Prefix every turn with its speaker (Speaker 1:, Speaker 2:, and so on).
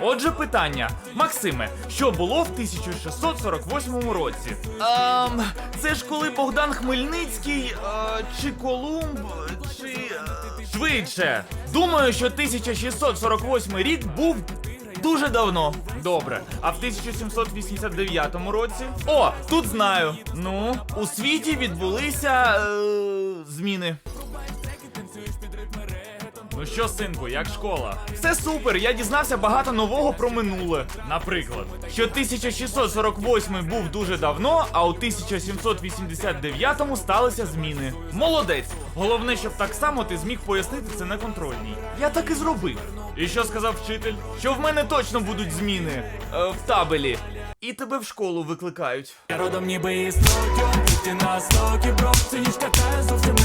Speaker 1: Отже, питання. Максиме, що було в 1648 році? Ем, це ж коли Богдан Хмельницький, е, чи Колумб, чи. е, Швидше. Думаю, що 1648 рік був дуже давно. Добре. А в 1789 році. О, тут знаю. Ну, у світі відбулися е, зміни. Ну що, синку, як школа? Все супер, я дізнався багато нового про минуле. Наприклад, що 1648 був дуже давно, а у 1789 сталися зміни. Молодець! Головне, щоб так само ти зміг пояснити це на контрольній. Я так і зробив. І що сказав вчитель? Що в мене точно будуть зміни е, в табелі. І тебе в школу викликають.
Speaker 2: Я родом ніби із Токіо, ти на стокі, бро Цю ніж катаю, зовсім